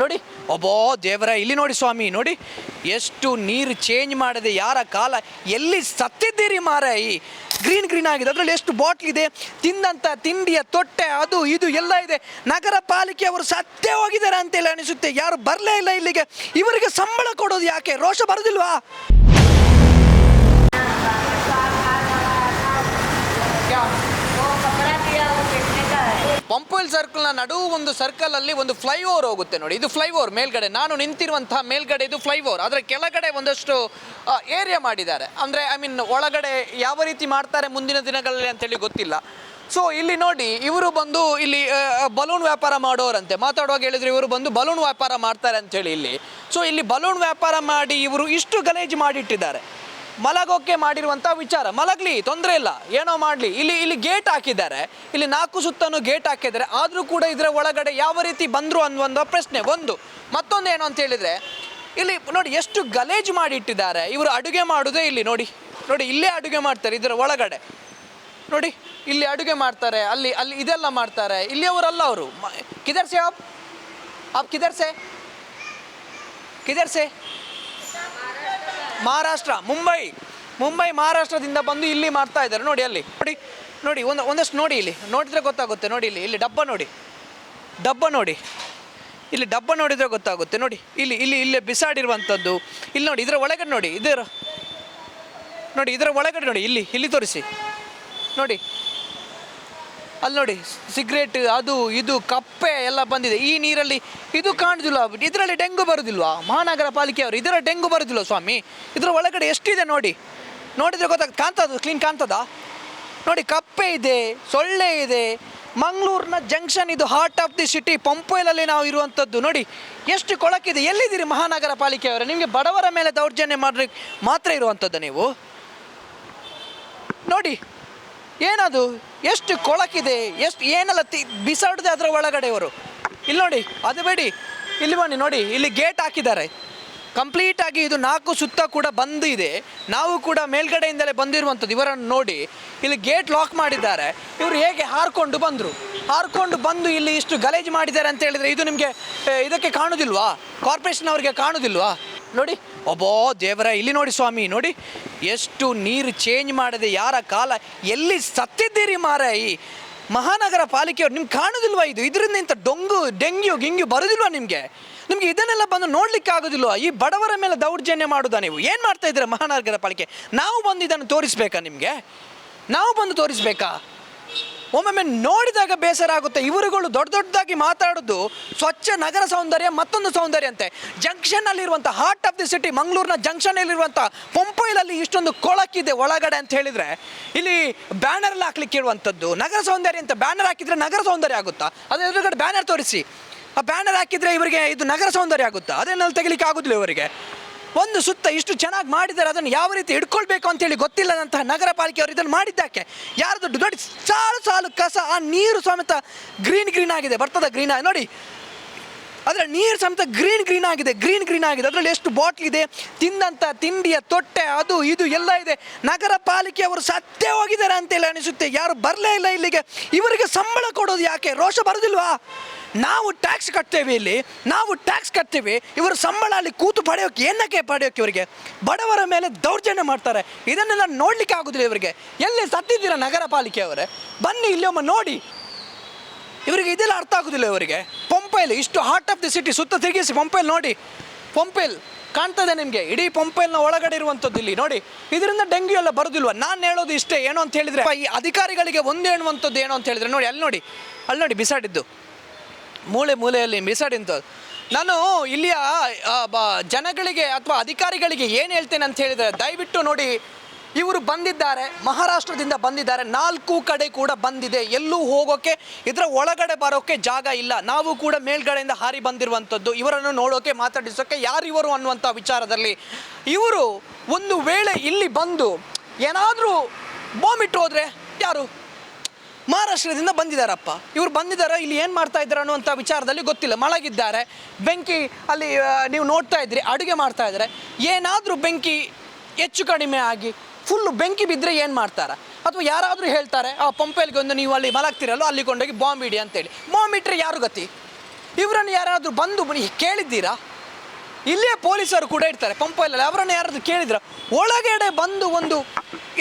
ನೋಡಿ ಒಬ್ಬೋ ದೇವರ, ಇಲ್ಲಿ ನೋಡಿ ಸ್ವಾಮಿ, ನೋಡಿ, ಎಷ್ಟು ನೀರು ಚೇಂಜ್ ಮಾಡಿದೆ, ಯಾರ ಕಾಲ, ಎಲ್ಲಿ ಸತ್ತಿದ್ದೀರಿ ಮಾರಾಯಿ ಗ್ರೀನ್ ಗ್ರೀನ್ ಆಗಿದೆ, ಅದರಲ್ಲಿ ಎಷ್ಟು ಬಾಟ್ಲ್ ಇದೆ ತಿಂದಂಥ ತಿಂಡಿಯ ತೊಟ್ಟೆ, ಅದು ಇದು ಎಲ್ಲ ಇದೆ, ನಗರ ಪಾಲಿಕೆ ಅವರು ಸತ್ತೇ ಹೋಗಿದ್ದಾರೆ ಅಂತೇಳಿ ಅನಿಸುತ್ತೆ, ಯಾರು ಬರಲೇ ಇಲ್ಲ ಇಲ್ಲಿಗೆ, ಇವರಿಗೆ ಸಂಬಳ ಕೊಡೋದು ಯಾಕೆ, ರೋಷ ಬರೋದಿಲ್ವಾ? ಪಂಪೋಲ್ ಸರ್ಕಲ್ನ ನಡುವು ಒಂದು ಸರ್ಕಲ್ ಅಲ್ಲಿ ಒಂದು ಫ್ಲೈಓವರ್ ಹೋಗುತ್ತೆ ನೋಡಿ. ಇದು ಫ್ಲೈಓವರ್ ಮೇಲ್ಗಡೆ. ನಾನು ನಿಂತಿರುವಂತಹ ಮೇಲ್ಗಡೆ ಇದು ಫ್ಲೈಓವರ್ ಅದರ ಕೆಳಗಡೆ ಒಂದಷ್ಟು ಏರಿಯಾ ಮಾಡಿದ್ದಾರೆ. ಅಂದರೆ ಐ ಮೀನ್ ಒಳಗಡೆ ಯಾವ ರೀತಿ ಮಾಡ್ತಾರೆ ಮುಂದಿನ ದಿನಗಳಲ್ಲಿ ಅಂತೇಳಿ ಗೊತ್ತಿಲ್ಲ. ಸೊ ಇಲ್ಲಿ ನೋಡಿ, ಇವರು ಬಂದು ಇಲ್ಲಿ ಬಲೂನ್ ವ್ಯಾಪಾರ ಮಾಡೋರಂತೆ. ಮಾತಾಡುವಾಗ ಹೇಳಿದ್ರು ಇವರು ಬಂದು ಬಲೂನ್ ವ್ಯಾಪಾರ ಮಾಡ್ತಾರೆ ಅಂತೇಳಿ ಇಲ್ಲಿ. ಸೊ ಇಲ್ಲಿ ಬಲೂನ್ ವ್ಯಾಪಾರ ಮಾಡಿ ಇವರು ಇಷ್ಟು ಗಲೇಜು ಮಾಡಿಟ್ಟಿದ್ದಾರೆ. ಮಲಗೋಕೆ ಮಾಡಿರುವಂಥ ವಿಚಾರ. ಮಲಗಲಿ, ತೊಂದರೆ ಇಲ್ಲ. ಏನೋ ಮಾಡಲಿ. ಇಲ್ಲಿ ಇಲ್ಲಿ ಗೇಟ್ ಹಾಕಿದ್ದಾರೆ. ಇಲ್ಲಿ ನಾಲ್ಕು ಸುತ್ತನೂ ಗೇಟ್ ಹಾಕಿದ್ದಾರೆ. ಆದರೂ ಕೂಡ ಇದರ ಒಳಗಡೆ ಯಾವ ರೀತಿ ಬಂದರು ಅನ್ನುವಂಥ ಪ್ರಶ್ನೆ. ಒಂದು, ಮತ್ತೊಂದು ಏನು ಅಂತ ಹೇಳಿದರೆ, ಇಲ್ಲಿ ನೋಡಿ ಎಷ್ಟು ಗಲೇಜು ಮಾಡಿ ಇಟ್ಟಿದ್ದಾರೆ ಇವರು ಅಡುಗೆ ಮಾಡೋದೇ ಇಲ್ಲಿ, ನೋಡಿ. ನೋಡಿ, ಇಲ್ಲೇ ಅಡುಗೆ ಮಾಡ್ತಾರೆ ಇದರ ಒಳಗಡೆ. ನೋಡಿ, ಇಲ್ಲಿ ಅಡುಗೆ ಮಾಡ್ತಾರೆ, ಅಲ್ಲಿ ಅಲ್ಲಿ ಇದೆಲ್ಲ ಮಾಡ್ತಾರೆ. ಇಲ್ಲಿಯವರಲ್ಲ ಅವರು. ಕಿದರ್ಸೆ ಆಪ್? ಆಪ್ ಕಿದರ್ಸೆ? ಕಿದರ್ಸೆ? ಮಹಾರಾಷ್ಟ್ರ, ಮುಂಬೈ. ಮುಂಬೈ ಮಹಾರಾಷ್ಟ್ರದಿಂದ ಬಂದು ಇಲ್ಲಿ ಮಾಡ್ತಾ ಇದ್ದಾರೆ. ನೋಡಿ ಅಲ್ಲಿ. ನೋಡಿ ನೋಡಿ, ಒಂದು, ಒಂದಷ್ಟು ನೋಡಿ ಇಲ್ಲಿ. ನೋಡಿದರೆ ಗೊತ್ತಾಗುತ್ತೆ. ನೋಡಿ ಇಲ್ಲಿ ಇಲ್ಲಿ ಡಬ್ಬ ನೋಡಿ. ಡಬ್ಬ ನೋಡಿ. ಇಲ್ಲಿ ಡಬ್ಬ ನೋಡಿದರೆ ಗೊತ್ತಾಗುತ್ತೆ. ನೋಡಿ, ಇಲ್ಲಿ ಇಲ್ಲಿ, ಇಲ್ಲೇ ಬಿಸಾಡಿರುವಂಥದ್ದು. ಇಲ್ಲಿ ನೋಡಿ, ಇದರ ಒಳಗಡೆ ನೋಡಿ. ಇದರ ನೋಡಿ, ಇದರ ಒಳಗಡೆ ನೋಡಿ. ಇಲ್ಲಿ ಇಲ್ಲಿ ತೋರಿಸಿ. ನೋಡಿ ಅಲ್ಲಿ ನೋಡಿ ಸಿಗರೇಟ್ ಅದು, ಇದು, ಕಪ್ಪೆ ಎಲ್ಲ ಬಂದಿದೆ. ಈ ನೀರಲ್ಲಿ ಇದು ಕಾಣುದಿಲ್ಲ. ಇದರಲ್ಲಿ ಡೆಂಗು ಬರುದಿಲ್ವಾ? ಮಹಾನಗರ ಪಾಲಿಕೆಯವರು, ಇದರ ಡೆಂಗು ಬರುದಿಲ್ಲ ಸ್ವಾಮಿ? ಇದರ ಒಳಗಡೆ ಎಷ್ಟಿದೆ ನೋಡಿ? ನೋಡಿದ್ರೆ ಗೊತ್ತಾಗ ಕಾಣ್ತದ ಕ್ಲೀನ್ ಕಾಣ್ತದ ನೋಡಿ, ಕಪ್ಪೆ ಇದೆ, ಸೊಳ್ಳೆ ಇದೆ. ಮಂಗಳೂರಿನ ಜಂಕ್ಷನ್, ಇದು ಹಾರ್ಟ್ ಆಫ್ ದಿ ಸಿಟಿ ಪಂಪೋಯ್ಲಲ್ಲಿ ನಾವು ಇರುವಂಥದ್ದು. ನೋಡಿ, ಎಷ್ಟು ಕೊಳಕಿದೆ. ಎಲ್ಲಿದ್ದೀರಿ ಮಹಾನಗರ ಪಾಲಿಕೆಯವರೇ? ನಿಮಗೆ ಬಡವರ ಮೇಲೆ ದೌರ್ಜನ್ಯ ಮಾಡ್ರಿ ಮಾತ್ರ ಇರುವಂಥದ್ದು ನೀವು? ನೋಡಿ ಏನದು? ಎಷ್ಟು ಕೊಳಕಿದೆ? ಎಷ್ಟು ಏನೆಲ್ಲ ತಿ, ಬಿಸಾಡದೆ ಅದರ ಒಳಗಡೆ ಅವರು ಇಲ್ಲಿ ನೋಡಿ, ಅದು ಬೇಡಿ. ಇಲ್ಲಿ ಬನ್ನಿ, ನೋಡಿ, ಇಲ್ಲಿ ಗೇಟ್ ಹಾಕಿದ್ದಾರೆ. ಕಂಪ್ಲೀಟಾಗಿ ಇದು ನಾಲ್ಕು ಸುತ್ತ ಕೂಡ ಬಂದಿದೆ ನಾವು ಕೂಡ ಮೇಲ್ಗಡೆಯಿಂದಲೇ ಬಂದಿರುವಂಥದ್ದು ಇವರನ್ನು ನೋಡಿ. ಇಲ್ಲಿ ಗೇಟ್ ಲಾಕ್ ಮಾಡಿದ್ದಾರೆ. ಇವರು ಹೇಗೆ ಹಾರ್ಕೊಂಡು ಬಂದರು? ಹಾರ್ಕೊಂಡು ಬಂದು ಇಲ್ಲಿ ಇಷ್ಟು ಗಲೇಜು ಮಾಡಿದ್ದಾರೆ ಅಂತ ಹೇಳಿದರೆ ಇದು ನಿಮಗೆ ಇದಕ್ಕೆ ಕಾಣೋದಿಲ್ವಾ? ಕಾರ್ಪೊರೇಷನ್ ಅವರಿಗೆ ಕಾಣುದಿಲ್ವಾ? ನೋಡಿ. ಒಬ್ಬೋ ದೇವರ, ಇಲ್ಲಿ ನೋಡಿ ಸ್ವಾಮಿ, ನೋಡಿ, ಎಷ್ಟು ನೀರು ಚೇಂಜ್ ಮಾಡಿದೆ, ಯಾರ ಕಾಲ, ಎಲ್ಲಿ ಸತ್ತಿದ್ದೀರಿ ಮಾರಾಯಿ ಮಹಾನಗರ ಪಾಲಿಕೆಯವ್ರು, ನಿಮ್ಗೆ ಕಾಣೋದಿಲ್ವಾ ಇದು? ಇದರಿಂದ ಇಂಥ ಡೊಂಗು, ಡೆಂಗ್ಯೂ, ಗಿಂಗ್ಯೂ ಬರೋದಿಲ್ವಾ ನಿಮಗೆ? ನಿಮಗೆ ಇದನ್ನೆಲ್ಲ ಬಂದು ನೋಡ್ಲಿಕ್ಕೆ ಆಗೋದಿಲ್ವಾ ಈ ಬಡವರ ಮೇಲೆ ದೌರ್ಜನ್ಯ ಮಾಡೋದಾ ನೀವು? ಏನು ಮಾಡ್ತಾ ಇದ್ದೀರಾ ಮಹಾನಗರ ಪಾಲಿಕೆ? ನಾವು ಬಂದು ಇದನ್ನು ತೋರಿಸ್ಬೇಕಾ ನಿಮಗೆ? ನಾವು ಬಂದು ತೋರಿಸ್ಬೇಕಾ? ಒಮ್ಮೊಮ್ಮೆ ನೋಡಿದಾಗ ಬೇಸರ ಆಗುತ್ತೆ ಇವರುಗಳು ದೊಡ್ಡ ದೊಡ್ಡದಾಗಿ ಮಾತಾಡೋದು ಸ್ವಚ್ಛ ನಗರ ಸೌಂದರ್ಯ ಮತ್ತೊಂದು ಸೌಂದರ್ಯ ಅಂತೆ ಜಂಕ್ಷನ್ ಅಲ್ಲಿರುವಂತಹ ಹಾರ್ಟ್ ಆಫ್ ದಿ ಸಿಟಿ ಮಂಗಳೂರಿನ ಜಂಕ್ಷನ್ ಅಲ್ಲಿರುವಂಥ ಪಂಪೈಲಲ್ಲಿ ಇಷ್ಟೊಂದು ಕೊಳಕಿದೆ ಒಳಗಡೆ ಅಂತ ಹೇಳಿದ್ರೆ, ಇಲ್ಲಿ ಬ್ಯಾನರ್ ಎಲ್ಲ ಹಾಕ್ಲಿಕ್ಕೆ ಇರುವಂಥದ್ದು ನಗರ ಸೌಂದರ್ಯ ಅಂತ ಬ್ಯಾನರ್ ಹಾಕಿದ್ರೆ ನಗರ ಸೌಂದರ್ಯ ಆಗುತ್ತಾ? ಅದೇ ಎದುರುಗಡೆ ಬ್ಯಾನರ್ ತೋರಿಸಿ. ಆ ಬ್ಯಾನರ್ ಹಾಕಿದ್ರೆ ಇವರಿಗೆ ಇದು ನಗರ ಸೌಂದರ್ಯ ಆಗುತ್ತಾ? ಅದನ್ನೆಲ್ಲ ತೆಗಿಲಿಕ್ಕೆ ಆಗುದಿಲ್ಲ ಇವರಿಗೆ. ಒಂದು ಸುತ್ತ ಇಷ್ಟು ಚೆನ್ನಾಗಿ ಮಾಡಿದ್ದಾರೆ ಅದನ್ನು ಯಾವ ರೀತಿ ಹಿಡ್ಕೊಳ್ಬೇಕು ಅಂತೇಳಿ ಗೊತ್ತಿಲ್ಲದಂತಹ ನಗರ ಪಾಲಿಕೆಯವರು ಇದನ್ನು ಯಾರು ದೊಡ್ಡ ದೊಡ್ಡ ಸಾಲು ಸಾಲು ಕಸ, ಆ ನೀರು ಸಮೇತ ಗ್ರೀನ್ ಗ್ರೀನ್ ಆಗಿದೆ, ಬರ್ತದ ಗ್ರೀನ್ ನೋಡಿ ಅದರ ನೀರು ಸಮೇತ ಗ್ರೀನ್ ಗ್ರೀನ್ ಆಗಿದೆ ಗ್ರೀನ್ ಗ್ರೀನ್ ಆಗಿದೆ. ಅದರಲ್ಲಿ ಎಷ್ಟು ಬಾಟ್ಲ್ ಇದೆ? ತಿಂದಂಥ ತಿಂಡಿಯ ತೊಟ್ಟೆ, ಅದು, ಇದು ಎಲ್ಲ ಇದೆ. ನಗರ ಪಾಲಿಕೆಯವರು ಸತ್ಯ ಹೋಗಿದ್ದಾರೆ ಅಂತೇಳಿ ಅನಿಸುತ್ತೆ. ಯಾರು ಬರಲೇ ಇಲ್ಲ ಇಲ್ಲಿಗೆ. ಇವರಿಗೆ ಸಂಬಳ ಕೊಡೋದು ಯಾಕೆ? ರೋಷ ಬರೋದಿಲ್ವಾ? ನಾವು ಟ್ಯಾಕ್ಸ್ ಕಟ್ತೇವೆ ಇಲ್ಲಿ. ನಾವು ಟ್ಯಾಕ್ಸ್ ಕಟ್ತೇವೆ. ಇವರು ಸಂಬಳ ಅಲ್ಲಿ ಕೂತು ಪಡೆಯೋಕೆ, ಏನಕ್ಕೆ ಪಡೆಯೋಕೆ ಇವರಿಗೆ? ಬಡವರ ಮೇಲೆ ದೌರ್ಜನ್ಯ ಮಾಡ್ತಾರೆ. ಇದನ್ನೆಲ್ಲ ನೋಡ್ಲಿಕ್ಕೆ ಆಗೋದಿಲ್ಲ ಇವರಿಗೆ. ಎಲ್ಲಿ ಸತ್ತಿದ್ದೀರಾ ನಗರ ಪಾಲಿಕೆಯವರೇ ಬನ್ನಿ, ಇಲ್ಲಿ ಒಮ್ಮೆ ನೋಡಿ. ಇವರಿಗೆ ಇದೆಲ್ಲ ಅರ್ಥ ಆಗೋದಿಲ್ಲ ಇವರಿಗೆ. ಪಂಪೈಲ್ ಇಷ್ಟು ಹಾರ್ಟ್ ಆಫ್ ದಿ ಸಿಟಿ ಸುತ್ತ ತಿರುಗಿಸಿ ಪಂಪೈಲ್ ನೋಡಿ. ಪಂಪೈಲ್ ಕಾಣ್ತದೆ ನಿಮಗೆ? ಇಡೀ ಪಂಪೈಲ್ನ ಒಳಗಡೆ ಇರುವಂಥದ್ದು ಇಲ್ಲಿ, ನೋಡಿ. ಇದರಿಂದ ಡೆಂಗ್ಯೂ ಎಲ್ಲ ಬರೋದಿಲ್ವ? ನಾನು ಹೇಳೋದು ಇಷ್ಟೇ, ಏನು ಅಂತ ಹೇಳಿದ್ರೆ, ಈ ಅಧಿಕಾರಿಗಳಿಗೆ ಒಂದು ಹೇಳುವಂಥದ್ದು ಏನು ಅಂತ ಹೇಳಿದ್ರೆ, ನೋಡಿ, ಅಲ್ಲಿ ನೋಡಿ ಅಲ್ಲಿ ನೋಡಿ, ಬಿಸಾಡಿದ್ದು. ಮೂಳೆ ಮೂಲೆಯಲ್ಲಿ ಬಿಸಾಡಿಂಥದ್ದು ನಾನು ಇಲ್ಲಿಯ ಜನಗಳಿಗೆ ಅಥವಾ ಅಧಿಕಾರಿಗಳಿಗೆ ಏನು ಹೇಳ್ತೇನೆ ಅಂತ ಹೇಳಿದರೆ, ದಯವಿಟ್ಟು ನೋಡಿ ಇವರು ಬಂದಿದ್ದಾರೆ, ಮಹಾರಾಷ್ಟ್ರದಿಂದ ಬಂದಿದ್ದಾರೆ, ನಾಲ್ಕು ಕಡೆ ಕೂಡ ಬಂದಿದೆ. ಎಲ್ಲೂ ಹೋಗೋಕೆ, ಇದರ ಒಳಗಡೆ ಬರೋಕೆ ಜಾಗ ಇಲ್ಲ. ನಾವು ಕೂಡ ಮೇಲ್ಗಡೆಯಿಂದ ಹಾರಿ ಬಂದಿರುವಂಥದ್ದು. ಇವರನ್ನು ನೋಡೋಕೆ, ಮಾತಾಡಿಸೋಕೆ ಯಾರಿವರು ಅನ್ನುವಂಥ ವಿಚಾರದಲ್ಲಿ ಇವರು ಒಂದು ವೇಳೆ ಇಲ್ಲಿ ಬಂದು ಏನಾದರೂ ಬಾಂಬ್ ಇಟ್ಟು ಹೋದರೆ ಯಾರು? ಮಹಾರಾಷ್ಟ್ರದಿಂದ ಬಂದಿದ್ದಾರಪ್ಪ. ಇವರು ಬಂದಿದ್ದಾರೆ, ಇಲ್ಲಿ ಏನು ಮಾಡ್ತಾ ಇದ್ದಾರೆ ಅನ್ನುವಂಥ ವಿಚಾರದಲ್ಲಿ ಗೊತ್ತಿಲ್ಲ. ಮಳಗಿದ್ದಾರೆ ಬೆಂಕಿ ಅಲ್ಲಿ ನೀವು ನೋಡ್ತಾ ಇದ್ರಿ ಅಡುಗೆ ಮಾಡ್ತಾ ಇದ್ದಾರೆ. ಏನಾದರೂ ಬೆಂಕಿ ಹೆಚ್ಚು ಕಡಿಮೆ ಆಗಿ ಫುಲ್ಲು ಬೆಂಕಿ ಬಿದ್ದರೆ ಏನು ಮಾಡ್ತಾರೆ? ಅಥವಾ ಯಾರಾದರೂ ಹೇಳ್ತಾರೆ, ಆ ಪಂಪೆಲ್ಗೆ ಒಂದು ನೀವು ಅಲ್ಲಿ ಮಲಗ್ತಿರಲ್ಲೋ ಅಲ್ಲಿ ಕೊಂಡೋಗಿ ಬಾಂಬ್ ಇಡಿ ಅಂತೇಳಿ. ಬಾಂಬ್ ಇಟ್ಟರೆ ಯಾರು ಗತಿ? ಇವರನ್ನು ಯಾರಾದರೂ ಬಂದು ಕೇಳಿದ್ದೀರಾ? ಇಲ್ಲೇ ಪೊಲೀಸರು ಕೂಡ ಇರ್ತಾರೆ ಪಂಪಲ್ಲಿ ಅವರನ್ನು ಯಾರಾದರೂ ಕೇಳಿದ್ರ? ಒಳಗಡೆ ಬಂದು ಒಂದು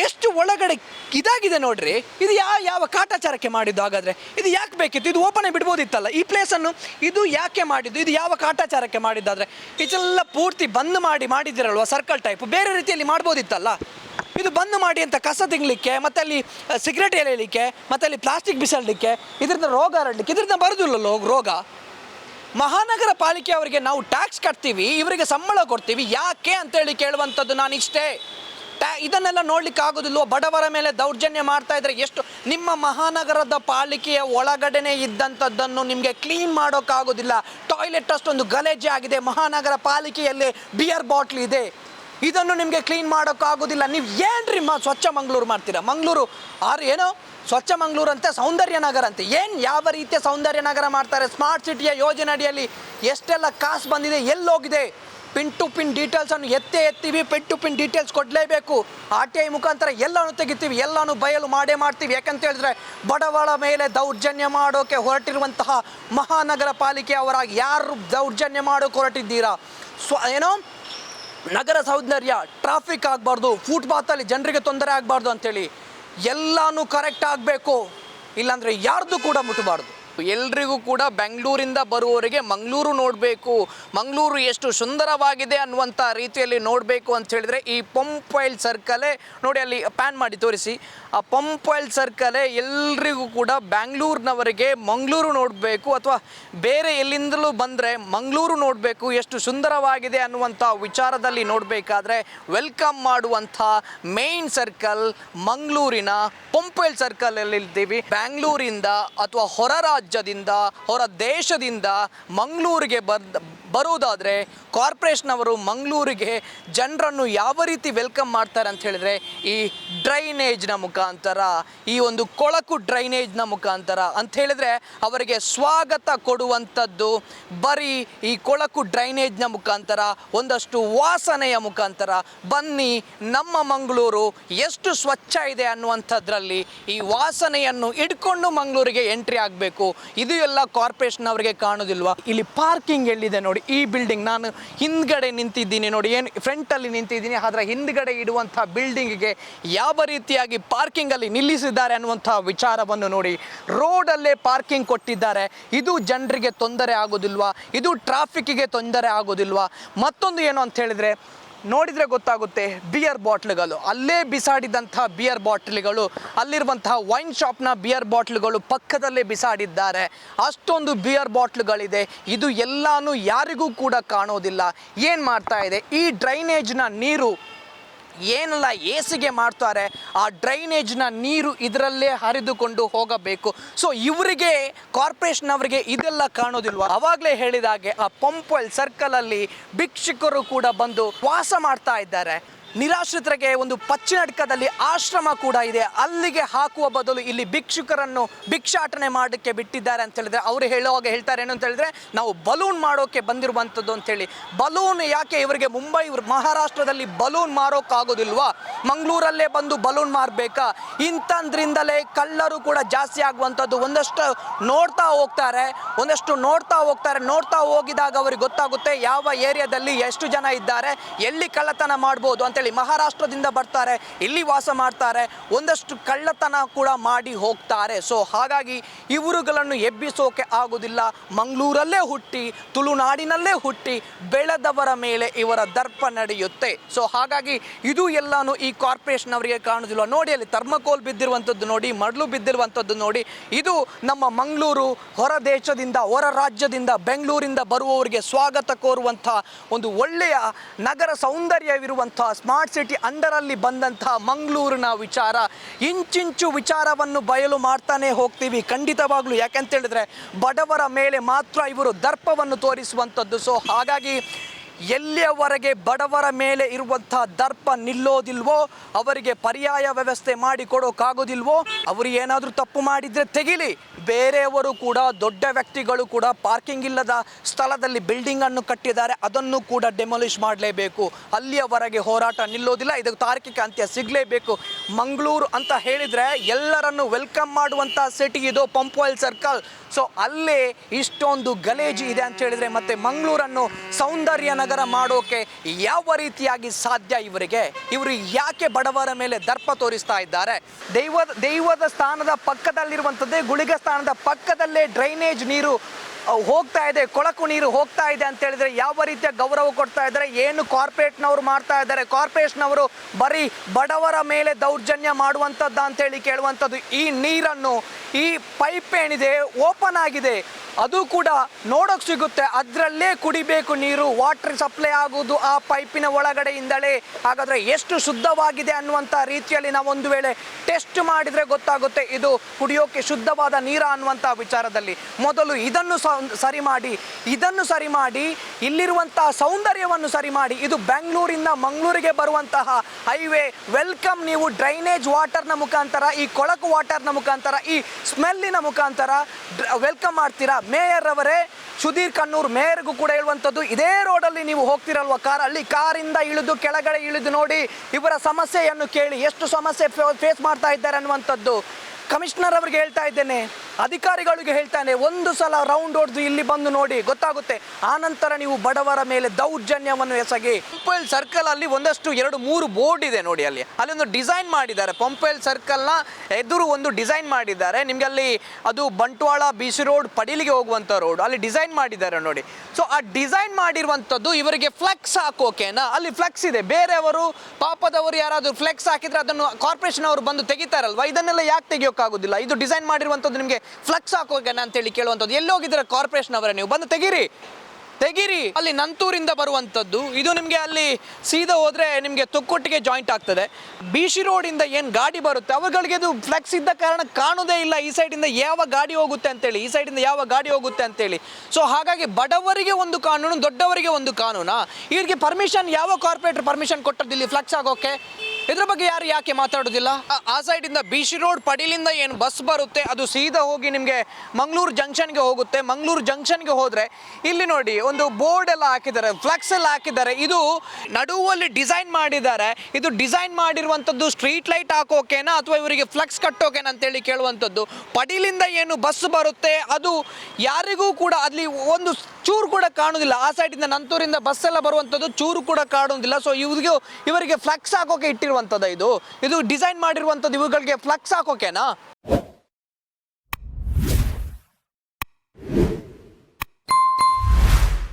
ಎಷ್ಟು ಒಳಗಡೆ ಇದಾಗಿದೆ ನೋಡ್ರಿ. ಇದು ಯಾವ ಯಾವ ಕಾಟಾಚಾರಕ್ಕೆ ಮಾಡಿದ್ದು ಹಾಗಾದರೆ? ಇದು ಯಾಕೆ ಬೇಕಿತ್ತು? ಇದು ಓಪನ್ ಬಿಡ್ಬೋದಿತ್ತಲ್ಲ. ಈ ಪ್ಲೇಸನ್ನು ಇದು ಯಾಕೆ ಮಾಡಿದ್ದು? ಇದು ಯಾವ ಕಾಟಾಚಾರಕ್ಕೆ ಮಾಡಿದ್ದಾದರೆ? ಇದೆಲ್ಲ ಪೂರ್ತಿ ಬಂದ್ ಮಾಡಿ ಮಾಡಿದಿರಲ್ವ ಸರ್ಕಲ್ ಟೈಪ್ ಬೇರೆ ರೀತಿಯಲ್ಲಿ ಮಾಡ್ಬೋದಿತ್ತಲ್ಲ? ಇದು ಬಂದ್ ಮಾಡಿ ಅಂತ ಕಸ ತಿನ್ಲಿಕ್ಕೆ, ಮತ್ತೆ ಅಲ್ಲಿ ಸಿಗರೇಟ್ ಎಳೆಯಲಿಕ್ಕೆ ಮತ್ತೆ ಅಲ್ಲಿ ಪ್ಲಾಸ್ಟಿಕ್ ಬಿಸಾಡಲಿಕ್ಕೆ, ಇದರಿಂದ ರೋಗ ಹರಡಲಿಕ್ಕೆ, ಇದರಿಂದ ಬರೋದಿಲ್ಲല്ലോ ರೋಗ? ಮಹಾನಗರ ಪಾಲಿಕೆ ಅವರಿಗೆ ನಾವು ಟ್ಯಾಕ್ಸ್ ಕಟ್ತೀವಿ, ಇವರಿಗೆ ಸಂಬಳ ಕೊಡ್ತೀವಿ, ಯಾಕೆ ಅಂತೇಳಿ ಕೇಳುವಂಥದ್ದು ನಾನು ಇಷ್ಟೇ ಟ್ಯಾ ಇದನ್ನೆಲ್ಲ ನೋಡ್ಲಿಕ್ಕೆ ಆಗೋದಿಲ್ವೋ? ಬಡವರ ಮೇಲೆ ದೌರ್ಜನ್ಯ ಮಾಡ್ತಾ ಇದ್ರೆ ಎಷ್ಟು ನಿಮ್ಮ ಮಹಾನಗರದ ಪಾಲಿಕೆಯ ಒಳಗಡೆನೆ ಇದ್ದಂಥದ್ದನ್ನು ನಿಮಗೆ ಕ್ಲೀನ್ ಮಾಡೋಕ್ಕಾಗೋದಿಲ್ಲ. ಟಾಯ್ಲೆಟ್ ಅಷ್ಟೊಂದು ಗಲೇಜೆ ಆಗಿದೆ. ಮಹಾನಗರ ಪಾಲಿಕೆಯಲ್ಲಿ ಬಿಯರ್ ಬಾಟ್ಲ್ ಇದೆ. ಇದನ್ನು ನಿಮಗೆ ಕ್ಲೀನ್ ಮಾಡೋಕ್ಕಾಗೋದಿಲ್ಲ. ನೀವು ಏನ್ರಿ ಮಾ ಸ್ವಚ್ಛ ಮಂಗಳೂರು ಮಾಡ್ತೀರಾ? ಮಂಗಳೂರು ಆರು ಏನೋ? ಸ್ವಚ್ಛ ಮಂಗಳೂರು ಅಂತ ಸೌಂದರ್ಯ ನಗರ ಅಂತೆ. ಏನು ಯಾವ ರೀತಿಯ ಸೌಂದರ್ಯ ನಗರ ಮಾಡ್ತಾರೆ? ಸ್ಮಾರ್ಟ್ ಸಿಟಿಯ ಯೋಜನೆ ಅಡಿಯಲ್ಲಿ ಎಷ್ಟೆಲ್ಲ ಕಾಸು ಬಂದಿದೆ, ಎಲ್ಲೋಗಿದೆ? ಪಿನ್ ಟು ಪಿನ್ ಡೀಟೇಲ್ಸನ್ನು ಎತ್ತೇ ಎತ್ತೀವಿ ಪಿನ್ ಟು ಪಿನ್ ಡೀಟೇಲ್ಸ್ ಕೊಡಲೇಬೇಕು. ಆರ್ ಟಿ ಐ ಮುಖಾಂತರ ಎಲ್ಲನೂ ತೆಗಿತೀವಿ, ಎಲ್ಲನೂ ಬಯಲು ಮಾಡೇ ಮಾಡ್ತೀವಿ. ಯಾಕಂತ ಹೇಳಿದ್ರೆ, ಬಡವಳ ಮೇಲೆ ದೌರ್ಜನ್ಯ ಮಾಡೋಕೆ ಹೊರಟಿರುವಂತಹ ಮಹಾನಗರ ಪಾಲಿಕೆ ಅವರ ಯಾರು ದೌರ್ಜನ್ಯ ಮಾಡೋಕೆ ಹೊರಟಿದ್ದೀರಾ? ಸ್ವ ಏನೋ? ನಗರ ಸೌಂದರ್ಯ ಟ್ರಾಫಿಕ್ ಆಗಬಾರ್ದು ಫುಟ್ಪಾತಲ್ಲಿ ಜನರಿಗೆ ತೊಂದರೆ ಆಗಬಾರ್ದು ಅಂತೇಳಿ ಎಲ್ಲಾನು ಕರೆಕ್ಟ್ ಆಗಬೇಕು. ಇಲ್ಲಾಂದರೆ ಯಾರ್ದು ಕೂಡ ಮುಟ್ಟಬಾರ್ದು ಎಲ್ರಿಗೂ ಕೂಡ ಬೆಂಗಳೂರಿಂದ ಬರುವವರಿಗೆ ಮಂಗಳೂರು ನೋಡಬೇಕು. ಮಂಗಳೂರು ಎಷ್ಟು ಸುಂದರವಾಗಿದೆ ಅನ್ನುವಂಥ ರೀತಿಯಲ್ಲಿ ನೋಡಬೇಕು ಅಂತ ಹೇಳಿದರೆ ಈ ಪಂಪಾಯಿಲ್ ಸರ್ಕಲೇ ನೋಡಿ ಅಲ್ಲಿ ಪ್ಯಾನ್ ಮಾಡಿ ತೋರಿಸಿ. ಆ ಪಂಪಾಯಿಲ್ ಸರ್ಕಲೇ ಎಲ್ರಿಗೂ ಕೂಡ ಬ್ಯಾಂಗ್ಳೂರಿನವರಿಗೆ ಮಂಗಳೂರು ನೋಡಬೇಕು ಅಥವಾ ಬೇರೆ ಎಲ್ಲಿಂದಲೂ ಬಂದರೆ ಮಂಗಳೂರು ನೋಡಬೇಕು, ಎಷ್ಟು ಸುಂದರವಾಗಿದೆ ಅನ್ನುವಂಥ ವಿಚಾರದಲ್ಲಿ ನೋಡಬೇಕಾದ್ರೆ ವೆಲ್ಕಮ್ ಮಾಡುವಂಥ ಮೇನ್ ಸರ್ಕಲ್ ಮಂಗಳೂರಿನ ಪಂಪೈಲ್ ಸರ್ಕಲಲ್ಲಿ ಇದ್ದೀವಿ. ಬ್ಯಾಂಗ್ಳೂರಿಂದ ಅಥವಾ ಹೊರ ರಾಜ್ಯದಿಂದ, ಹೊರ ದೇಶದಿಂದ ಮಂಗಳೂರಿಗೆ ಬರ್ ಬರುವುದಾದರೆ ಕಾರ್ಪೊರೇಷನವರು ಮಂಗಳೂರಿಗೆ ಜನರನ್ನು ಯಾವ ರೀತಿ ವೆಲ್ಕಮ್ ಮಾಡ್ತಾರೆ ಅಂತ ಹೇಳಿದ್ರೆ ಈ ಡ್ರೈನೇಜ್ನ ಮುಖಾಂತರ, ಈ ಒಂದು ಕೊಳಕು ಡ್ರೈನೇಜ್ನ ಮುಖಾಂತರ ಅಂತ ಹೇಳಿದ್ರೆ ಅವರಿಗೆ ಸ್ವಾಗತ ಕೊಡುವಂಥದ್ದು. ಬರೀ ಈ ಕೊಳಕು ಡ್ರೈನೇಜ್ನ ಮುಖಾಂತರ, ಒಂದಷ್ಟು ವಾಸನೆಯ ಮುಖಾಂತರ, ಬನ್ನಿ ನಮ್ಮ ಮಂಗಳೂರು ಎಷ್ಟು ಸ್ವಚ್ಛ ಇದೆ ಅನ್ನುವಂಥದ್ರಲ್ಲಿ ಈ ವಾಸನೆಯನ್ನು ಇಟ್ಕೊಂಡು ಮಂಗಳೂರಿಗೆ ಎಂಟ್ರಿ ಆಗಬೇಕು. ಇದು ಎಲ್ಲ ಕಾರ್ಪೊರೇಷನ್ ಅವರಿಗೆ ಕಾಣೋದಿಲ್ವಾ ಇಲ್ಲಿ ಪಾರ್ಕಿಂಗ್ ಎಲ್ಲಿದೆ ನೋಡಿ. ಈ ಬಿಲ್ಡಿಂಗ್ ನಾನು ಹಿಂದ್ಗಡೆ ನಿಂತಿದ್ದೀನಿ ನೋಡಿ, ಏನು ಫ್ರಂಟಲ್ಲಿ ನಿಂತಿದ್ದೀನಿ ಅದರ ಹಿಂದ್ಗಡೆ ಇಡುವಂಥ ಬಿಲ್ಡಿಂಗಿಗೆ ಯಾವ ರೀತಿಯಾಗಿ ಪಾರ್ಕಿಂಗಲ್ಲಿ ನಿಲ್ಲಿಸಿದ್ದಾರೆ ಅನ್ನುವಂಥ ವಿಚಾರವನ್ನು ನೋಡಿ, ರೋಡಲ್ಲೇ ಪಾರ್ಕಿಂಗ್ ಕೊಟ್ಟಿದ್ದಾರೆ. ಇದು ಜನರಿಗೆ ತೊಂದರೆ ಆಗೋದಿಲ್ವಾ? ಇದು ಟ್ರಾಫಿಕ್ಕಿಗೆ ತೊಂದರೆ ಆಗೋದಿಲ್ವಾ? ಮತ್ತೊಂದು ಏನು ಅಂತ ಹೇಳಿದರೆ ನೋಡಿದರೆ ಗೊತ್ತಾಗುತ್ತೆ ಬಿಯರ್ ಬಾಟ್ಲುಗಳು ಅಲ್ಲೇ ಬಿಸಾಡಿದಂಥ ಬಿಯರ್ ಬಾಟ್ಲುಗಳು ಅಲ್ಲಿರುವಂತಹ ವೈನ್ ಶಾಪ್ನ ಬಿಯರ್ ಬಾಟ್ಲುಗಳು ಪಕ್ಕದಲ್ಲೇ ಬಿಸಾಡಿದ್ದಾರೆ. ಅಷ್ಟೊಂದು ಬಿಯರ್ ಬಾಟ್ಲುಗಳಿದೆ ಇದು ಎಲ್ಲಾನು ಯಾರಿಗೂ ಕೂಡ ಕಾಣೋದಿಲ್ಲ. ಏನು ಮಾಡ್ತಾ ಇದೆ? ಈ ಡ್ರೈನೇಜ್ನ ನೀರು ಏನೆಲ್ಲ ಏಸಿಗೆ ಮಾಡ್ತಾರೆ, ಆ ಡ್ರೈನೇಜ್ನ ನೀರು ಇದರಲ್ಲೇ ಹರಿದುಕೊಂಡು ಹೋಗಬೇಕು. ಸೊ ಇವರಿಗೆ ಕಾರ್ಪೊರೇಷನ್ ಅವರಿಗೆ ಇದೆಲ್ಲ ಕಾಣೋದಿಲ್ವಾ? ಅವಾಗಲೇ ಹೇಳಿದಾಗೆ ಆ ಪಂಪಲ್ ಸರ್ಕಲಲ್ಲಿ ಭಿಕ್ಷುಕರು ಕೂಡ ಬಂದು ವಾಸ ಮಾಡ್ತಾ ಇದ್ದಾರೆ. ನಿರಾಶ್ರಿತರಿಗೆ ಒಂದು ಪಚ್ಚಿನಡ್ಕದಲ್ಲಿ ಆಶ್ರಮ ಕೂಡ ಇದೆ. ಅಲ್ಲಿಗೆ ಹಾಕುವ ಬದಲು ಇಲ್ಲಿ ಭಿಕ್ಷುಕರನ್ನು ಭಿಕ್ಷಾಟನೆ ಮಾಡೋಕ್ಕೆ ಬಿಟ್ಟಿದ್ದಾರೆ ಅಂತ ಹೇಳಿದ್ರೆ, ಅವರು ಹೇಳುವಾಗ ಹೇಳ್ತಾರೆ ಏನು ಅಂತ ಹೇಳಿದ್ರೆ, ನಾವು ಬಲೂನ್ ಮಾಡೋಕೆ ಬಂದಿರುವಂಥದ್ದು ಅಂತೇಳಿ ಬಲೂನ್ ಯಾಕೆ ಇವರಿಗೆ ಮುಂಬೈ ಮಹಾರಾಷ್ಟ್ರದಲ್ಲಿ ಬಲೂನ್ ಮಾರೋಕ್ಕಾಗೋದಿಲ್ವಾ? ಮಂಗಳೂರಲ್ಲೇ ಬಂದು ಬಲೂನ್ ಮಾರಬೇಕಾ? ಇಂಥದ್ರಿಂದಲೇ ಕಳ್ಳರು ಕೂಡ ಜಾಸ್ತಿ ಆಗುವಂಥದ್ದು. ಒಂದಷ್ಟು ನೋಡ್ತಾ ಹೋಗ್ತಾರೆ, ಒಂದಷ್ಟು ನೋಡ್ತಾ ಹೋಗ್ತಾರೆ. ನೋಡ್ತಾ ಹೋಗಿದಾಗ ಅವ್ರಿಗೆ ಗೊತ್ತಾಗುತ್ತೆ, ಯಾವ ಏರಿಯಾದಲ್ಲಿ ಎಷ್ಟು ಜನ ಇದ್ದಾರೆ, ಎಲ್ಲಿ ಕಳ್ಳತನ ಮಾಡ್ಬೋದು ಅಂತೇಳಿ ಮಹಾರಾಷ್ಟ್ರದಿಂದ ಬರ್ತಾರೆ, ಇಲ್ಲಿ ವಾಸ ಮಾಡ್ತಾರೆ, ಒಂದಷ್ಟು ಕಳ್ಳತನ ಕೂಡ ಮಾಡಿ ಹೋಗ್ತಾರೆ. ಸೊ ಹಾಗಾಗಿ ಇವರುಗಳನ್ನು ಎಬ್ಬಿಸೋಕೆ ಆಗೋದಿಲ್ಲ. ಮಂಗಳೂರಲ್ಲೇ ಹುಟ್ಟಿ, ತುಳುನಾಡಿನಲ್ಲೇ ಹುಟ್ಟಿ ಬೆಳೆದವರ ಮೇಲೆ ಇವರ ದರ್ಪ ನಡೆಯುತ್ತೆ. ಸೊ ಹಾಗಾಗಿ ಇದು ಎಲ್ಲಾನು ಈ ಕಾರ್ಪೊರೇಷನ್ ಅವರಿಗೆ ಕಾಣುದಿಲ್ಲ. ನೋಡಿ, ಅಲ್ಲಿ ಥರ್ಮಕೋಲ್ ಬಿದ್ದಿರುವಂಥದ್ದು ನೋಡಿ ಮಡಲು ಬಿದ್ದಿರುವಂಥದ್ದು ನೋಡಿ. ಇದು ನಮ್ಮ ಮಂಗಳೂರು ಹೊರ ದೇಶದಿಂದ, ಹೊರ ರಾಜ್ಯದಿಂದ, ಬೆಂಗಳೂರಿಂದ ಬರುವವರಿಗೆ ಸ್ವಾಗತ ಕೋರುವಂಥ ಒಂದು ಒಳ್ಳೆಯ ನಗರ ಸೌಂದರ್ಯವಿರುವಂಥ ಸ್ಮಾರ್ಟ್ ಸಿಟಿ ಅಂಡರಲ್ಲಿ ಬಂದಂತಹ ಮಂಗಳೂರಿನ ವಿಚಾರ. ಇಂಚಿಂಚು ವಿಚಾರವನ್ನು ಬಯಲು ಮಾಡ್ತಾನೆ ಹೋಗ್ತೀವಿ, ಖಂಡಿತವಾಗ್ಲೂ. ಯಾಕೆಂತ ಹೇಳಿದ್ರೆ ಬಡವರ ಮೇಲೆ ಮಾತ್ರ ಇವರು ದರ್ಪವನ್ನು ತೋರಿಸುವಂಥದ್ದು. ಸೊ ಹಾಗಾಗಿ ಎಲ್ಲಿಯವರೆಗೆ ಬಡವರ ಮೇಲೆ ಇರುವಂತಹ ದರ್ಪ ನಿಲ್ಲೋದಿಲ್ವೋ, ಅವರಿಗೆ ಪರ್ಯಾಯ ವ್ಯವಸ್ಥೆ ಮಾಡಿ ಕೊಡೋಕ್ಕಾಗೋದಿಲ್ವೋ ಅವರು ಏನಾದರೂ ತಪ್ಪು ಮಾಡಿದರೆ ತೆಗಿಲಿ. ಬೇರೆಯವರು ಕೂಡ, ದೊಡ್ಡ ವ್ಯಕ್ತಿಗಳು ಕೂಡ ಪಾರ್ಕಿಂಗ್ ಇಲ್ಲದ ಸ್ಥಳದಲ್ಲಿ ಬಿಲ್ಡಿಂಗ್ ಅನ್ನು ಕಟ್ಟಿದ್ದಾರೆ, ಅದನ್ನು ಕೂಡ ಡೆಮೊಲಿಷ್ ಮಾಡಲೇಬೇಕು. ಅಲ್ಲಿಯವರೆಗೆ ಹೋರಾಟ ನಿಲ್ಲೋದಿಲ್ಲ, ಇದಕ್ಕೆ ತಾರ್ಕಿಕ ಅಂತ್ಯ ಸಿಗಲೇಬೇಕು. ಮಂಗಳೂರು ಅಂತ ಹೇಳಿದರೆ ಎಲ್ಲರನ್ನು ವೆಲ್ಕಮ್ ಮಾಡುವಂಥ ಸಿಟಿ ಇದು ಆಯಿಲ್ ಸರ್ಕಲ್ ಸೊ ಅಲ್ಲೇ ಇಷ್ಟೊಂದು ಗಲೇಜು ಇದೆ ಅಂತ ಹೇಳಿದ್ರೆ ಮತ್ತೆ ಮಂಗಳೂರನ್ನು ಸೌಂದರ್ಯ ನಗರ ಮಾಡೋಕೆ ಯಾವ ರೀತಿಯಾಗಿ ಸಾಧ್ಯ ಇವರಿಗೆ? ಇವರು ಯಾಕೆ ಬಡವರ ಮೇಲೆ ದರ್ಪ ತೋರಿಸ್ತಾ ಇದ್ದಾರೆ? ದೈವದ ದೈವದ ಸ್ಥಾನದ ಪಕ್ಕದಲ್ಲಿರುವಂಥದ್ದೇ ಗುಳಿಗ ಸ್ಥಾನದ ಪಕ್ಕದಲ್ಲೇ ಡ್ರೈನೇಜ್ ನೀರು ಹೋಗ್ತಾ ಇದೆ, ಕೊಳಕು ನೀರು ಹೋಗ್ತಾ ಇದೆ ಅಂತ ಹೇಳಿದ್ರೆ ಯಾವ ರೀತಿಯ ಗೌರವ ಕೊಡ್ತಾ ಇದ್ದಾರೆ? ಏನು ಕಾರ್ಪೊರೇಟ್ನವರು ಮಾಡ್ತಾ ಇದ್ದಾರೆ? ಕಾರ್ಪೊರೇಷನ್ನವರು ಬರೀ ಬಡವರ ಮೇಲೆ ದೌರ್ಜನ್ಯ ಮಾಡುವಂಥದ್ದು ಅಂತೇಳಿ ಕೇಳುವಂಥದ್ದು ಈ ನೀರನ್ನು, ಈ ಪೈಪ್ ಏನಿದೆ, ಓಪನ್ ಆಗಿದೆ. ಅದು ಕೂಡ ನೋಡೋಕೆ ಸಿಗುತ್ತೆ. ಅದರಲ್ಲೇ ಕುಡಿಬೇಕು ನೀರು ವಾಟರ್ ಸಪ್ಲೈ ಆಗುವುದು ಆ ಪೈಪಿನ ಒಳಗಡೆಯಿಂದಲೇ. ಹಾಗಾದರೆ ಎಷ್ಟು ಶುದ್ಧವಾಗಿದೆ ಅನ್ನುವಂಥ ರೀತಿಯಲ್ಲಿ ನಾವು ಒಂದು ವೇಳೆ ಟೆಸ್ಟ್ ಮಾಡಿದರೆ ಗೊತ್ತಾಗುತ್ತೆ ಇದು ಕುಡಿಯೋಕೆ ಶುದ್ಧವಾದ ನೀರ ಅನ್ನುವಂಥ ವಿಚಾರದಲ್ಲಿ. ಮೊದಲು ಇದನ್ನು ಸರಿ ಮಾಡಿ, ಇದನ್ನು ಸರಿ ಮಾಡಿ ಇಲ್ಲಿರುವಂತಹ ಸೌಂದರ್ಯವನ್ನು ಸರಿ ಮಾಡಿ. ಇದು ಬೆಂಗಳೂರಿಂದ ಮಂಗಳೂರಿಗೆ ಬರುವಂತಹ ಹೈವೇ ವೆಲ್ಕಮ್ ನೀವು ಡ್ರೈನೇಜ್ ವಾಟರ್ನ ಮುಖಾಂತರ, ಈ ಕೊಳಕು ವಾಟರ್ನ ಮುಖಾಂತರ, ಈ ಸ್ಮೆಲ್ಲಿನ ಮುಖಾಂತರ ವೆಲ್ಕಮ್ ಮಾಡ್ತೀರಾ? ಮೇಯರ್ ಅವರೇ, ಸುಧೀರ್ ಕಣ್ಣೂರ್ ಮೇಯರ್ಗೂ ಕೂಡ ಹೇಳುವಂಥದ್ದು, ಇದೇ ರೋಡಲ್ಲಿ ನೀವು ಹೋಗ್ತಿರಲ್ವ ಕಾರ್? ಅಲ್ಲಿ ಕಾರಿಂದ ಇಳಿದು, ಕೆಳಗಡೆ ಇಳಿದು ನೋಡಿ ಇವರ ಸಮಸ್ಯೆಯನ್ನು ಕೇಳಿ, ಎಷ್ಟು ಸಮಸ್ಯೆ ಫೇಸ್ ಮಾಡ್ತಾ ಇದ್ದಾರೆ ಅನ್ನುವಂಥದ್ದು. ಕಮಿಷನರ್ ಅವರಿಗೆ ಹೇಳ್ತಾ ಇದ್ದೇನೆ. ಅಧಿಕಾರಿಗಳಿಗೆ ಹೇಳ್ತಾನೆ ಒಂದು ಸಲ ರೌಂಡ್ ಹೊಡೆದು ಇಲ್ಲಿ ಬಂದು ನೋಡಿ, ಗೊತ್ತಾಗುತ್ತೆ. ಆನಂತರ ನೀವು ಬಡವರ ಮೇಲೆ ದೌರ್ಜನ್ಯವನ್ನು ಎಸಗಿ. ಪಂಪೈಲ್ ಸರ್ಕಲ್ ಅಲ್ಲಿ ಒಂದಷ್ಟು, ಎರಡು, ಮೂರು ಬೋರ್ಡ್ ಇದೆ ನೋಡಿ ಅಲ್ಲಿ. ಅಲ್ಲಿ ಒಂದು ಡಿಸೈನ್ ಮಾಡಿದ್ದಾರೆ. ಪಂಪೈಲ್ ಸರ್ಕಲ್ನ ಎದುರು ಒಂದು ಡಿಸೈನ್ ಮಾಡಿದ್ದಾರೆ. ನಿಮಗೆ ಅಲ್ಲಿ ಅದು ಬಂಟ್ವಾಳ ಬಿಸಿ ರೋಡ್, ಪಡೀಲಿಗೆ ಹೋಗುವಂಥ ರೋಡ್ ಅಲ್ಲಿ ಡಿಸೈನ್ ಮಾಡಿದ್ದಾರೆ ನೋಡಿ. ಸೊ ಆ ಡಿಸೈನ್ ಮಾಡಿರುವಂಥದ್ದು ಇವರಿಗೆ ಫ್ಲೆಕ್ಸ್ ಹಾಕೋಕೆನಾ ಅಲ್ಲಿ ಫ್ಲೆಕ್ಸ್ ಇದೆ. ಬೇರೆಯವರು, ಪಾಪದವರು ಯಾರಾದರೂ ಫ್ಲೆಕ್ಸ್ ಹಾಕಿದ್ರೆ ಅದನ್ನು ಕಾರ್ಪೊರೇಷನ್ ಅವರು ಬಂದು ತೆಗಿತಾರಲ್ವಾ? ಇದನ್ನೆಲ್ಲ ಯಾಕೆ ತೆಗಿಯೋಕ್ಕಾಗೋದಿಲ್ಲ ಇದು ಡಿಸೈನ್ ಮಾಡಿರುವಂಥದ್ದು ನಿಮಗೆ ಫ್ಲೆಕ್ಸ್ ಅಂತ ಹೇಳಿ ಕೇಳುವಂಥದ್ದು ಎಲ್ಲಿ ಹೋಗಿದ್ರೆ ಕಾರ್ಪೊರೇಷನ್ ಅವರೇ ನೀವು? ಬಂದು ತೆಗೀರಿ. ತೆಗೀರಿ. ಅಲ್ಲಿ ನಂತೂರಿಂದ ಬರುವಂಥದ್ದು ಇದು ನಿಮಗೆ ಅಲ್ಲಿ ಸೀದಾ ಹೋದರೆ ನಿಮಗೆ ತೊಕ್ಕೊಟ್ಟಿಗೆ ಜಾಯಿಂಟ್ ಆಗ್ತದೆ. ಬಿ ಸಿ ರೋಡಿಂದ ಏನು ಗಾಡಿ ಬರುತ್ತೆ? ಅವುಗಳಿಗೆ ಇದು ಫ್ಲೆಕ್ಸ್ ಇದ್ದ ಕಾರಣ ಕಾಣೋದೇ ಇಲ್ಲ. ಈ ಸೈಡಿಂದ ಯಾವ ಗಾಡಿ ಹೋಗುತ್ತೆ ಅಂತೇಳಿ, ಈ ಸೈಡಿಂದ ಯಾವ ಗಾಡಿ ಹೋಗುತ್ತೆ ಅಂತೇಳಿ. ಸೊ ಹಾಗಾಗಿ ಬಡವರಿಗೆ ಒಂದು ಕಾನೂನು, ದೊಡ್ಡವರಿಗೆ ಒಂದು ಕಾನೂನಾ? ಇವರಿಗೆ ಪರ್ಮಿಷನ್ ಯಾವ ಕಾರ್ಪೊರೇಟರ್ ಪರ್ಮಿಷನ್ ಕೊಟ್ಟದ್ದು ಇಲ್ಲಿ ಫ್ಲೆಕ್ಸ್ ಆಗೋಕೆ? ಇದ್ರ ಬಗ್ಗೆ ಯಾರು ಯಾಕೆ ಮಾತಾಡೋದಿಲ್ಲ? ಆ- ಸೈಡಿಂದ ಬಿ ಸಿ ರೋಡ್ ಪಡಿಲಿಂದ ಏನು ಬಸ್ ಬರುತ್ತೆ, ಅದು ಸೀದಾ ಹೋಗಿ ನಿಮಗೆ ಮಂಗಳೂರು ಜಂಕ್ಷನ್ಗೆ ಹೋಗುತ್ತೆ. ಮಂಗಳೂರು ಜಂಕ್ಷನ್ಗೆ ಹೋದರೆ, ಇಲ್ಲಿ ನೋಡಿ, ಒಂದು ಬೋರ್ಡ್ ಎಲ್ಲ ಹಾಕಿದ್ದಾರೆ ಫ್ಲೆಕ್ಸ್ ಎಲ್ಲ ಹಾಕಿದ್ದಾರೆ. ಇದು ನಡುವಲ್ಲಿ ಡಿಸೈನ್ ಮಾಡಿದ್ದಾರೆ. ಇದು ಡಿಸೈನ್ ಮಾಡಿರುವಂಥದ್ದು ಸ್ಟ್ರೀಟ್ ಲೈಟ್ ಹಾಕೋಕೆನಾ ಅಥವಾ ಇವರಿಗೆ ಫ್ಲೆಕ್ಸ್ ಕಟ್ಟೋಕೆನಾ ಅಂತೇಳಿ ಕೇಳುವಂಥದ್ದು. ಪಡಿಲಿಂದ ಏನು ಬಸ್ ಬರುತ್ತೆ, ಅದು ಯಾರಿಗೂ ಕೂಡ ಅಲ್ಲಿ ಒಂದು ಚೂರು ಕೂಡ ಕಾಣುವುದಿಲ್ಲ ಆ ಸೈಡಿಂದ ನಂತೂರಿಂದ ಬಸ್ ಎಲ್ಲ ಬರುವಂಥದ್ದು ಚೂರು ಕೂಡ ಕಾಣುವುದಿಲ್ಲ ಸೊ ಇವರಿಗೆ ಇವರಿಗೆ ಫ್ಲೆಕ್ಸ್ ಹಾಕೋಕೆ ಇಟ್ಟಿರುವಂಥದ್ದು ಇದು. ಇದು ಡಿಸೈನ್ ಮಾಡಿರುವಂಥದ್ದು ಇವುಗಳಿಗೆ ಫ್ಲೆಕ್ಸ್ ಹಾಕೋಕೆನಾ?